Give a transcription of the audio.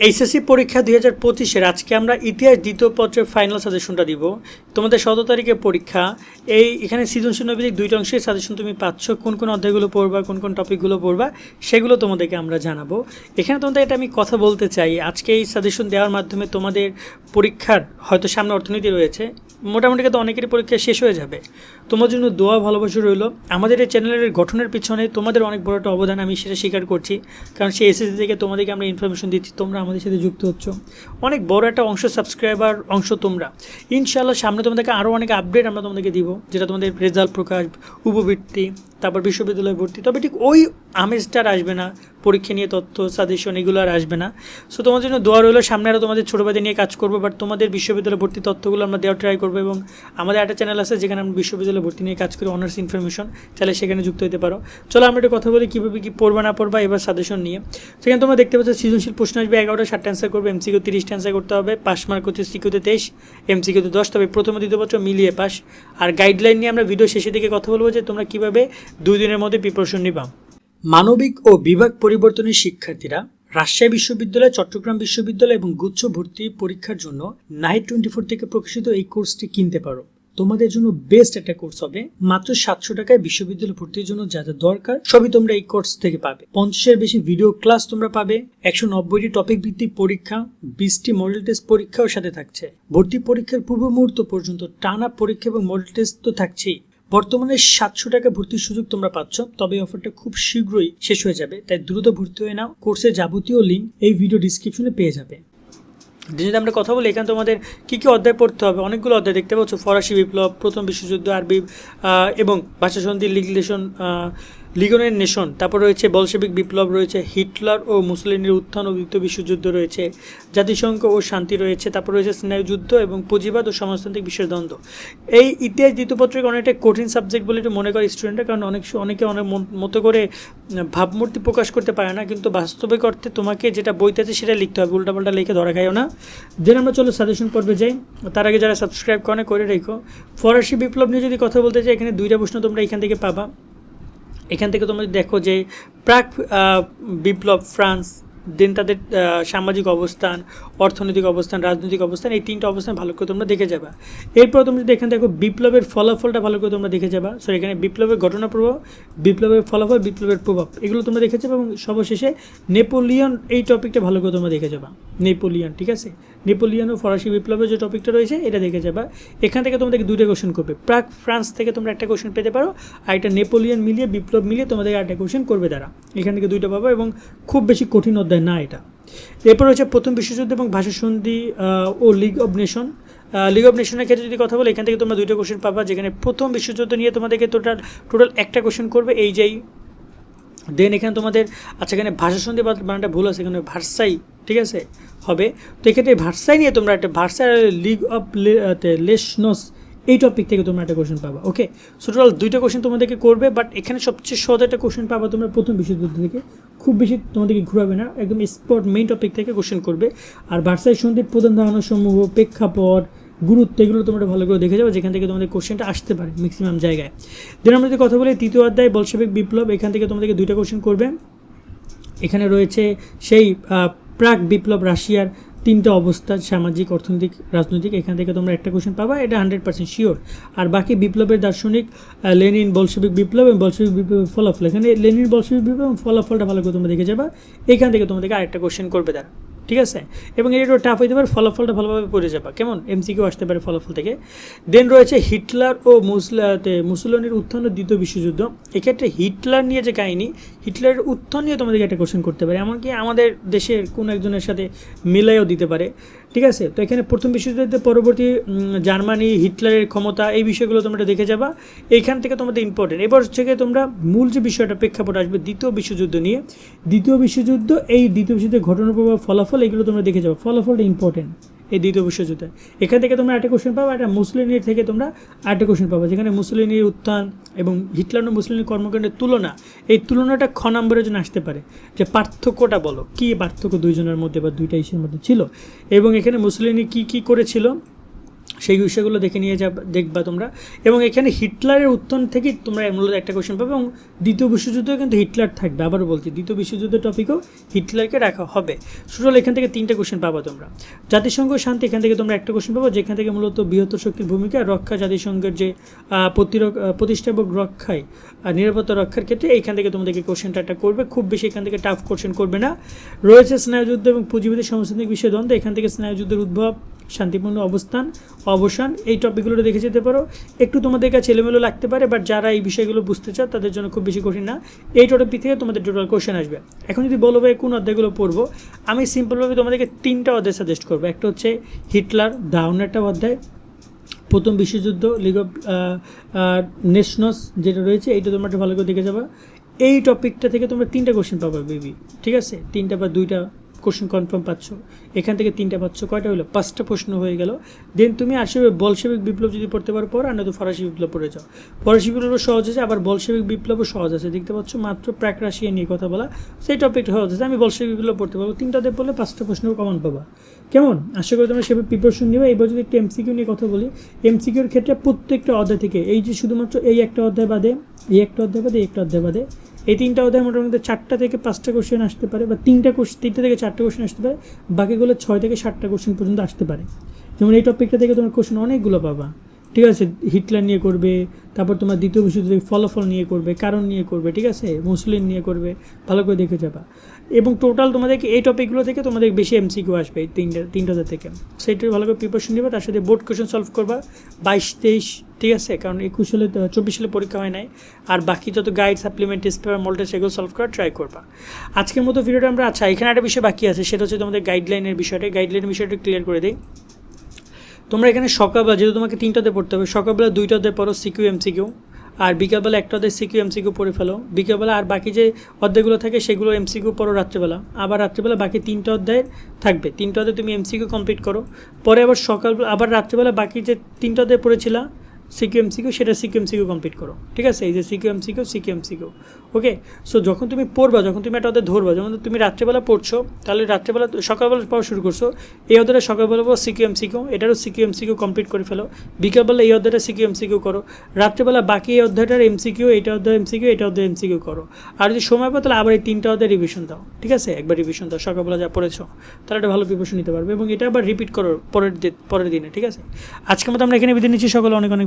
HSC পরীক্ষা দুই হাজার পঁচিশের আজকে আমরা ইতিহাস দ্বিতীয় পত্রের ফাইনাল সাজেশনটা দিব। তোমাদের সতেরো তারিখে পরীক্ষা। এই এখানে সৃজনশীল নৈবেদিক দুইটা অংশের সাজেশন তুমি পাচ্ছ। কোন কোন অধ্যায়গুলো পড়বা, কোন কোন টপিকগুলো পড়বা, সেগুলো তোমাদেরকে আমরা জানাব। এখানে তোমাদের এটা আমি কথা বলতে চাই। আজকে এই সাজেশন দেওয়ার মাধ্যমে তোমাদের পরীক্ষার হয়তো সামনে অর্থনীতি রয়েছে। মোটামুটি কিন্তু অনেকেরই পরীক্ষা শেষ হয়ে যাবে। তোমার জন্য দোয়া ভালোবাসা রইল। আমাদের এই চ্যানেলের গঠনের পিছনে তোমাদের অনেক বড় একটা অবদান আমি সেটা স্বীকার করছি। কারণ সেই এসএসসি থেকে তোমাদেরকে আমরা ইনফরমেশন দিচ্ছি, তোমরা আমাদের সাথে যুক্ত হচ্ছ। অনেক বড় একটা অংশ সাবস্ক্রাইবার অংশ তোমরা। ইনশাআল্লাহ সামনে তোমাদেরকে আরও অনেক আপডেট আমরা তোমাদেরকে দিব, যেটা তোমাদের রেজাল্ট প্রকাশ, উপবৃত্তি তারপর বিশ্ববিদ্যালয়ে ভর্তি। তবে ঠিক ওই আমেজটা আর আসবে না, পরীক্ষা নিয়ে তথ্য সাজেশন এগুলো আর আসবে না। সো তোমার জন্য দোয়া রইল, সামনে আরও তোমাদের ছোটো নিয়ে কাজ করব বাট তোমাদের বিশ্ববিদ্যালয়ে ভর্তি তথ্যগুলো আমরা দেওয়ার ট্রাই করব এবং আমাদের একটা চ্যানেল আছে যেখানে আমরা বিশ্ববিদ্যালয়ে ভর্তি নিয়ে কাজ করি অনার্স ইনফরমেশন চাইলে সেখানে যুক্ত হতে পারো। চলো আমরা একটু কথা বলি, কীভাবে কী পড়বা, না পড়বা, এবার সাজেশন নিয়ে। সেখানে তোমরা দেখতে পাচ্ছ, সৃজনশীল প্রশ্ন আসবে, এগারোটা ষাটটা অ্যান্সার করবে এমসিকিউ তিরিশটা অ্যান্সার করতে হবে পাস মার্ক হচ্ছে সিকিউতে তেইশ এমসিকিউতে দশ, তবে প্রথম দ্বিতীয় পত্র মিলিয়ে পাস আর গাইডলাইন নিয়ে আমরা ভিডিও শেষের দিকে কথা বলব যে তোমরা কীভাবে দুই দিনের মধ্যে প্রিপারেশন নিবা। মানবিক ও বিভাগ পরিবর্তনের শিক্ষার্থীরা রাজশাহী বিশ্ববিদ্যালয়, চট্টগ্রাম বিশ্ববিদ্যালয় এবং গুচ্ছ ভর্তি পরীক্ষার জন্য নাইট টোয়েন্টি ফোর থেকে প্রকাশিত এই কোর্সটি কিনতে পারো। তোমাদের জন্য বেস্ট একটা কোর্স হবে। মাত্র সাতশো টাকায় বিশ্ববিদ্যালয় ভর্তির জন্য যা যা দরকার, সবই তোমরা এই কোর্স থেকে পাবে। পঞ্চাশের বেশি ভিডিও ক্লাস তোমরা পাবে। একশো নব্বইটি টপিক ভিত্তিক পরীক্ষা, বিশটি মডেল টেস্ট পরীক্ষাও সাথে থাকছে। ভর্তি পরীক্ষার পূর্ব মুহূর্ত পর্যন্ত টানা পরীক্ষা এবং মডেল টেস্ট তো থাকছেই। বর্তমানে সাতশো টাকা ভর্তির সুযোগ তোমরা পাচ্ছ, তবে অফারটা খুব শীঘ্রই শেষ হয়ে যাবে। তাই দ্রুত ভর্তি হয়ে নাও। কোর্সের যাবতীয় লিঙ্ক এই ভিডিও ডিসক্রিপশনে পেয়ে যাবে। যদি আমরা কথা বলি, এখানে তোমাদের কী কী অধ্যায় পড়তে হবে? অনেকগুলো অধ্যায় দেখতে পাচ্ছ। ফরাসি বিপ্লব, প্রথম বিশ্বযুদ্ধ, আরবি এবং এবং ভাষাসন্ধি লিগলেশন লিগনের নেশন, তারপর রয়েছে বলশেবিক বিপ্লব, রয়েছে হিটলার ও মুসলিনের উত্থান ও দ্বিতীয় বিশ্বযুদ্ধ রয়েছে, জাতিসংঘ ও শান্তি রয়েছে, তারপর রয়েছে স্নায়ুযুদ্ধ এবং পুঁজিবাদ ও সমাজতান্ত্রিক বিশ্বের দ্বন্দ্ব এই ইতিহাস দ্বিতীয় পত্রিকা অনেকটা কঠিন সাবজেক্ট বলে একটু মনে করে স্টুডেন্টরা কারণ অনেক অনেকে অনেক মতো করে ভাবমূর্তি প্রকাশ করতে পারে না, কিন্তু বাস্তবিক অর্থে তোমাকে যেটা বইতে আছে সেটা লিখতে হবে, উল্টাপাল্টা লিখে ধরা খাইও না। দেন আমরা চলো সাজেশন পর্বে যাই। তার আগে যারা সাবস্ক্রাইব করে করে রেখো। ফরাসি বিপ্লব নিয়ে যদি কথা বলতে চাই এখানে দুইটা প্রশ্ন তোমরা এখান থেকে পাবা। এখান থেকে তোমরা দেখো যে প্রাক বিপ্লব, ফ্রান্স, দেন তাদের সামাজিক অবস্থান, অর্থনৈতিক অবস্থান, রাজনৈতিক অবস্থান, এই তিনটা অবস্থান ভালো করে তোমরা দেখে যাবা। এরপর তোমরা যদি এখানে দেখো বিপ্লবের ফলাফলটা ভালো করে তোমরা দেখে যাবা। সো এখানে বিপ্লবের ঘটনা প্রভাব, বিপ্লবের ফলাফল, বিপ্লবের প্রভাব, এগুলো তোমরা দেখে যাবে এবং সর্বশেষে নেপোলিয়ন এই টপিকটা ভালো করে তোমরা দেখে যাবা। নেপোলিয়ন, ঠিক আছে? নেপোলিয়ন ও ফরাসি বিপ্লবের যে টপিকটা রয়েছে, এটা দেখে যাবা। এখান থেকে তোমাদেরকে দুইটা কোশ্চেন করবে। প্রাক ফ্রান্স থেকে তোমরা একটা কোশ্চেন পেতে পারো, আর একটা নেপোলিয়ান মিলিয়ে বিপ্লব মিলিয়ে তোমাদের একটা কোশ্চেন করবে তারা। এখান থেকে দুইটা পাবো এবং খুব বেশি কঠিন অধ্যায় না এটা। এরপর রয়েছে প্রথম বিশ্বযুদ্ধ এবং ভাষাসন্ধি ও league of nation league of নেশনের ক্ষেত্রে যদি কথা বলে, এখান থেকে তোমরা দুইটা কোশ্চেন পাবা, যেখানে প্রথম বিশ্বযুদ্ধ নিয়ে তোমাদেরকে টোটাল টোটাল একটা কোশ্চেন করবে, এই যেই দেন এখানে তোমাদের আচ্ছা এখানে ভাষাসন্ধি বা বানানটা ভুল আছে, এখানে ভার্সাই, ঠিক আছে? হবে। তো এক্ষেত্রে ভার্সাই নিয়ে তোমরা একটা ভার্সাই লিগ অফ লেশনস, এই টপিক থেকে তোমরা একটা কোশ্চেন পাবা ওকে সো টোটাল দুইটা কোশ্চেন তোমাদেরকে করবে বাট এখানে সবচেয়ে সহজ একটা কোশ্চেন পাবা তোমরা প্রথম বিশ্বযুদ্ধ থেকে। খুব বেশি তোমাদেরকে ঘুরাবে না, একদম স্পট মেইন টপিক থেকে কোশ্চেন করবে। আর ভার্সাই সন্ধির প্রধান ধারণা সমূহ, প্রেক্ষাপট গুরুত্ব, এগুলো তোমরা ভালো করে দেখে যাবে, যেখান থেকে তোমাদের কোশ্চেনটা আসতে পারে ম্যাক্সিমাম জায়গায়। দেন আমরা যদি কথা বলি, তৃতীয় অধ্যায় বলশেবিক বিপ্লব, এখান থেকে তোমাদেরকে দুইটা কোশ্চেন করবে। এখানে রয়েছে সেই প্রাক বিপ্লব রাশিয়ার তিনটা অবস্থা, সামাজিক, অর্থনৈতিক, রাজনৈতিক, এখান থেকে তোমরা একটা কোশ্চেন পাবা, এটা হান্ড্রেড পার্সেন্ট শিওর আর বাকি বিপ্লবের দার্শনিক লেনিন বলশবিক বিপ্লব এবং বলশবিক বিপ্লবের ফলাফল। এখানে লেনিন বলশবিক বিপ্লব এবং ফলাফলটা ভালো করে তোমরা দেখে যাবা, এখান থেকে তোমাদেরকে আরেকটা কোশ্চেন করবে তারা। ঠিক আছে? এবং এটা একটু টাফ হইতে পারে, ফলাফলটা ভালোভাবে পড়ে যাবা। কেমন? এমসিকিউ আসতে পারে ফলাফল থেকে। দেন রয়েছে হিটলার ও মুসলাতে মুসলনের উত্থান ও দ্বিতীয় বিশ্বযুদ্ধ। এক্ষেত্রে হিটলার নিয়ে যে কাহিনী, হিটলারের উত্থান নিয়ে তোমাদেরকে একটা কোশ্চেন করতে পারে। এমনকি আমাদের দেশের কোন একজনের সাথে মিলাইও দিতে পারে। ঠিক আছে? তো এখানে প্রথম বিশ্বযুদ্ধের পরবর্তী জার্মানি, হিটলারের ক্ষমতা, এই বিষয়গুলো তোমরা দেখে যাবা। এইখান থেকে তোমাদের ইম্পর্টেন্ট এবার থেকে তোমরা মূল যে বিষয়টা, প্রেক্ষাপট আসবে দ্বিতীয় বিশ্বযুদ্ধ নিয়ে। দ্বিতীয় বিশ্বযুদ্ধ, এই দ্বিতীয় বিশ্বযুদ্ধের ঘটনার প্রভাব ফলাফল, এগুলো তোমরা দেখে যাব। ফলাফলটা ইম্পর্টেন্ট এই দ্বিতীয় বিশ্বযুদ্ধে। এখান থেকে তোমরা একটা কোশ্চেন পাবো, একটা মুসলিনের থেকে তোমরা আরেকটা কোশ্চেন পাবো, যেখানে মুসলিনের উত্থান এবং হিটলার ও মুসলিনের কর্মকাণ্ডের তুলনা, এই তুলনাটা খ নম্বরের জন্য আসতে পারে। যে পার্থক্যটা বলো, কী পার্থক্য দুইজনের মধ্যে বা দুইটা ইস্যুর মধ্যে ছিল? এবং এখানে মুসলিনি কি কি করেছিল? সেই বিষয়গুলো দেখে নিয়ে যাব, দেখবা তোমরা। এবং এখানে হিটলারের উত্তর থেকেই তোমরা মূলত একটা কোশ্চেন পাবে এবং দ্বিতীয় বিশ্বযুদ্ধেও কিন্তু হিটলার থাকবে। আবারও বলছি, দ্বিতীয় বিশ্বযুদ্ধের টপিকও হিটলারকে রাখা হবে। সুতরাং এখান থেকে তিনটে কোয়েশ্চেন পাবা তোমরা। জাতিসংঘ শান্তি, এখান থেকে তোমরা একটা কোশ্চেন পাবো, যেখান থেকে মূলত বৃহত্তর শক্তির ভূমিকা রক্ষা জাতিসংঘের যে প্রতিষ্ঠা এবং রক্ষায় নিরাপত্তা রক্ষার ক্ষেত্রে এইখান থেকে তোমাদেরকে কোশ্চেনটা একটা করবে। খুব বেশি এখান থেকে টাফ কোশ্চেন করবে না। রয়েছে স্নায়ুযুদ্ধ এবং পুঁজিবাদী সমসাময়িক বিষয় দ্বন্দ্ব এখান থেকে স্নায়ুযুদ্ধের উদ্ভব শান্তিপূর্ণ অবস্থান, অবসান, এই টপিকগুলো দেখে যেতে পারো। একটু তোমাদের কাছে এলোমেলো লাগতে পারে বাট যারা এই বিষয়গুলো বুঝতে চাও, তাদের জন্য খুব বেশি কঠিন না। এই টপিক থেকে তোমাদের টোটাল কোশ্চেন আসবে। এখন যদি বলো ভাই, কোন অধ্যায়গুলো পড়ব? আমি সিম্পলভাবে তোমাদেরকে তিনটা অধ্যায় সাজেস্ট করব। একটা হচ্ছে হিটলার ডাউন একটা অধ্যায়। প্রথম বিশ্বযুদ্ধ লিগ অফ নেশনস যেটা রয়েছে, এইটা তোমরা একটু ভালো করে দেখে যাবা। এই টপিকটা থেকে তোমরা তিনটা কোশ্চেন পাবা বেবি ঠিক আছে? তিনটা বা দুইটা কোশ্চেন কনফার্ম পাচ্ছ। এখান থেকে তিনটা পাচ্ছ। কয়টা হলো পাঁচটা প্রশ্ন হয়ে গেল। দেন তুমি আসবে বলসেবিক বিপ্লব যদি পড়তে পারো পর আর নয়তো ফরাসি বিপ্লব পড়ে যাও। ফরাসি বিপ্লব সহজ আছে আবার বলসেবিক বিপ্লবও সহজ আছে। দেখতে পাচ্ছ, মাত্র প্রাক রাশিয়া নিয়ে কথা বলা। সেই টপিকটা সহজ আছে আমি বলসেবিক বিপ্লব পড়তে পারব। তিনটাতে পড়লে পাঁচটা প্রশ্ন কমন পাবা। কেমন? আশা করি তোমরা সেভাবে প্রিপারেশন নেবে। এবার যদি একটু এমসিকিউ নিয়ে কথা বলি এমসিকিউর ক্ষেত্রে প্রত্যেকটা অধ্যায় থেকে, এই যে শুধুমাত্র এই একটা অধ্যায় বাদে, এই একটা অধ্যায় বাদে, এই একটা অধ্যায় বাদে এই তিনটা অধ্যায় মোটামুটি চারটা থেকে পাঁচটা কোশ্চেন আসতে পারে বা তিনটা কোশ্চেন তিনটা থেকে চারটে কোশ্চেন আসতে পারে, বাকিগুলো ছয় থেকে সাতটা কোশ্চেন পর্যন্ত আসতে পারে। যেমন এই টপিকটা থেকে তোমার কোশ্চেন অনেকগুলো পাবা। ঠিক আছে হিটলার নিয়ে করবে, তারপর তোমার দ্বিতীয় বিশ্বযুদ্ধ থেকে ফলাফল নিয়ে করবে, কারণ নিয়ে করবে, ঠিক আছে? মুসলিম নিয়ে করবে, ভালো করে দেখে যাবা। এবং টোটাল তোমাদেরকে এই টপিকগুলো থেকে তোমাদের বেশি এমসিকিউ আসবে এই তিনটা তিনটাতে থেকে। সেইটা ভালো করে প্রিপারেশন নেবে, তার সাথে বোর্ড কোশ্চেন সলভ করবা, বাইশ, তেইশ, ঠিক আছে? কারণ একুশ সালে চব্বিশ সালে পরীক্ষা হয় নাই। আর বাকি যত গাইড সাপ্লিমেন্ট টেস্ট পেপার মল এগুলো সলভ করার ট্রাই করবা। আজকের মতো ভিডিওটা আমরা আচ্ছা এখানে একটা বিষয় বাকি আছে, সেটা হচ্ছে তোমাদের গাইডলাইনের বিষয়টা। গাইডলাইনের বিষয়টা ক্লিয়ার করে দিই। তোমরা এখানে সকালবেলা যেহেতু তোমাকে তিনটাতে পড়তে হবে, সকালবেলা দুইটাতে পড়ো সিকিউ এমসিকিউ, আর বিকালবেলা একটা এম সিকিউ এমসিকিউ পড়ে ফেলো। বিকালবেলা আর বাকি যে অধ্যায়গুলো থাকে সেগুলো এমসিকিউ পড়ো রাত্রেবেলা। আবার রাত্রেবেলা বাকি তিনটা অধ্যায় থাকবে। তিনটা অধ্যায় তুমি এমসিকিউ কমপ্লিট করো। পরে আবার সকাল, আবার রাত্রেবেলা বাকি যে তিনটা অধ্যায় পড়েছিলা সিকিউ এমসিকিউ সেটা সিকিউ কমপ্লিট করো। ঠিক আছে? এই যে CQ MCQ CQ. Okay so যখন তুমি পড়বা, যখন তুমি একটা অধ্যায় ধরবা, যেমন তুমি রাত্রেবেলা পড়ছো, তাহলে রাত্রেবেলা সকালবেলা পড়া শুরু করছ, এই অধ্যায়টা সকালবেলা পর সিকিউ এমসিকিউ এটারও সিকিউ কমপ্লিট করে ফেলো। বিকালবেলা এই অধ্যায়টা সিকিউ করো। রাত্রেবেলা বাকি এই অধ্যায়টার এমসিকিউ এটা অধ্যায় এমসিকিউ এটা অধ্যায় এমসিকিউ করো। আর যদি সময় পাও, তাহলে আবার এই তিনটা অধ্যায় রিভিশন দাও। ঠিক আছে? একবার রিভিশন দাও, সকালবেলা যা পড়েছো, তাহলে একটা ভালো প্রিপারেশন নিতে পারবে। এবং এটা আবার রিপিট করো পরের পরের দিনে। ঠিক আছে? আজকের মতো আমরা এখানে বিদায় নিচ্ছি। সকলে অনেক অনেক